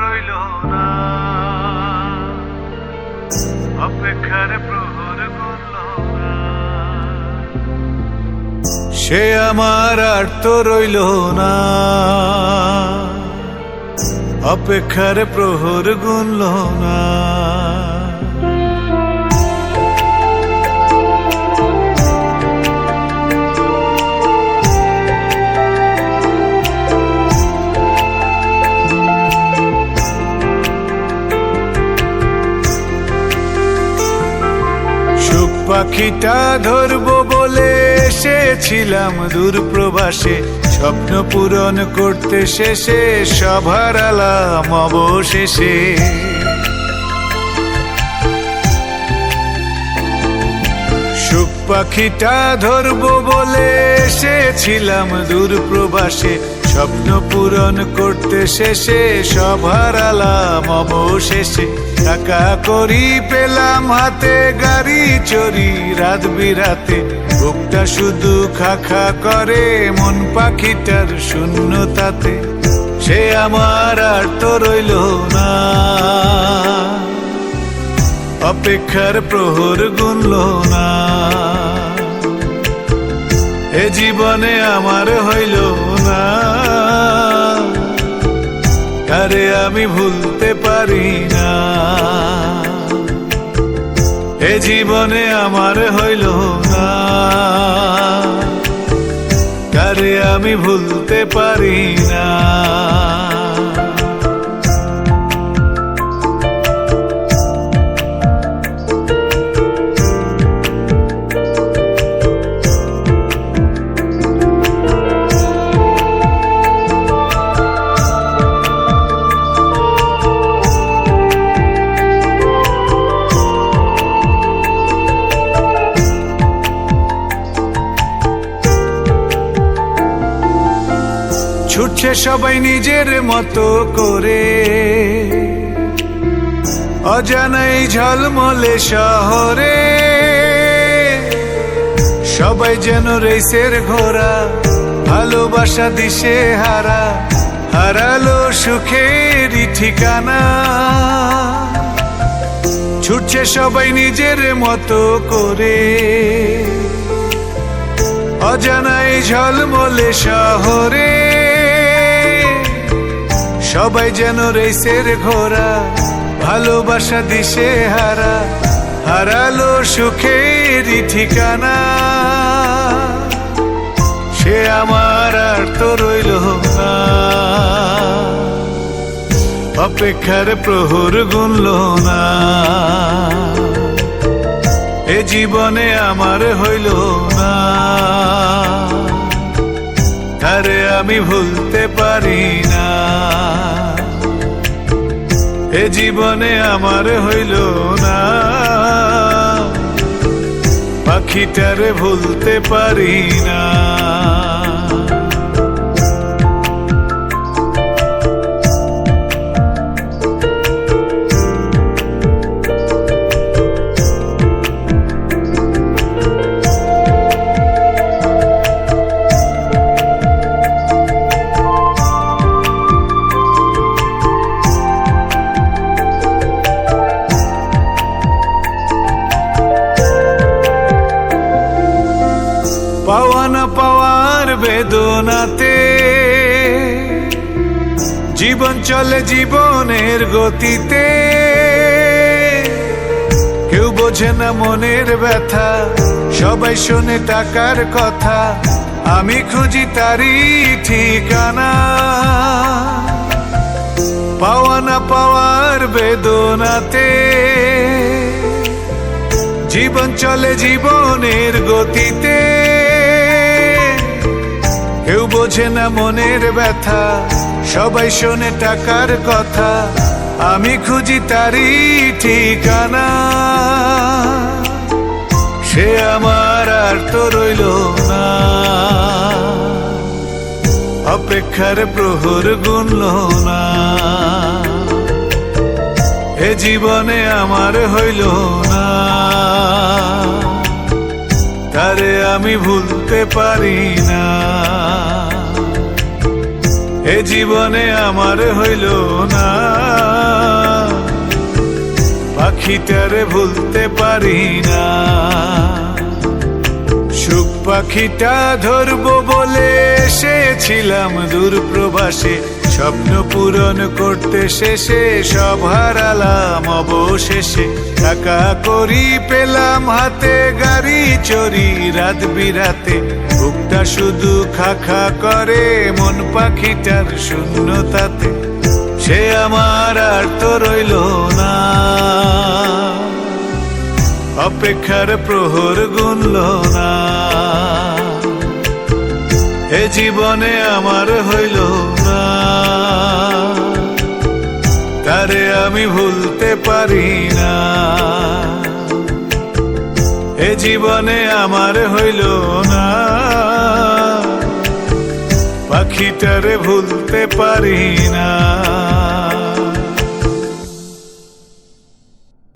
রইল না। অপেক্ষার প্রহর করল সে আমার আর তো রইল না। অপেক্ষার প্রহর গুনল না। পাখিটা ধরবো বলে এসেছিলাম দূর প্রবাসে। স্বপ্ন পূরণ করতে শেষে সভার আলাম অবশেষে। সুখ পাখিটা ধরবো বলে এসেছিলাম দূর প্রবাসে। স্বপ্ন পূরণ করতে শেষে সভার আলাম অবশেষে। টাকা করি পেলাম হাতে, গাড়ি চড়ি রাত বিরাতে। বুকটা শুধু খা খা করে মন পাখিটার শূন্যতাতে। সে আমার আর তো রইল না। অপেক্ষার প্রহর গুনল না। এ জীবনে আমার হইল না। আরে আমি ভুলতে পারি না। এ জীবনে আমার হইল না। আরে আমি ভুলতে পারি না। ছুটছে সবাই নিজের মতো করে। অজানাই ঝলমলে শহরে। সবাই যেন রেসের ঘোড়া, ভালোবাসা দিশে হারা, হারালো সুখেরই ঠিকানা। ছুটছে সবাই নিজের মতো করে। অজানাই ঝলমলে শহরে। সবাই যেন রেসের ঘোরা ভালোবাসা দিশে হারা, হারালো সুখেরই ঠিকানা। সে আমার আর তো রইল না। অপেক্ষার প্রহর গুনল না। এ জীবনে আমার হইল না। আরে আমি ভুলতে পারি না। এ জীবনে আমার হইল না। পাখিটারে ভুলতে পারি না। জীবন চলে জীবনের গতিতে। কেউ বোঝে না মনের ব্যথা, সবাই শোনে টাকার কথা, আমি খুঁজি তারই ঠিকানা। পাওয়া না পাওয়ার বেদনাতে। জীবন চলে জীবনের গতিতে। কেউ বোঝে না মনের ব্যথা সবাই শোনে টাকার কথা। আমি খুঁজি তারই ঠিকানা। সে আমার আর তো রইল না। অপেক্ষার প্রহর গুনল না। এ জীবনে আমার হইল না। তারে আমি ভুলতে পারি না। এ জীবনে আমার হইল না। পাখিটারে ভুলতে পারি না। সুখ পাখিটা ধরবো বলে এসেছিলাম দূর প্রবাসে। স্বপ্ন পূরণ করতে শেষে সব হারালাম অবশেষে। টাকা করি পেলাম হাতে, গাড়ি চড়ি রাত বিরাতে। বুকটা শুধু খা খা করে মন পাখিটার শূন্যতাতে। সে আমার আর তো রইল না। অপেক্ষার প্রহর গুনল না। এ জীবনে আমার হইল তারে আমি ভুলতে পারি না। এ জীবনে আমার হইল না। পাখিটারে ভুলতে পারি না।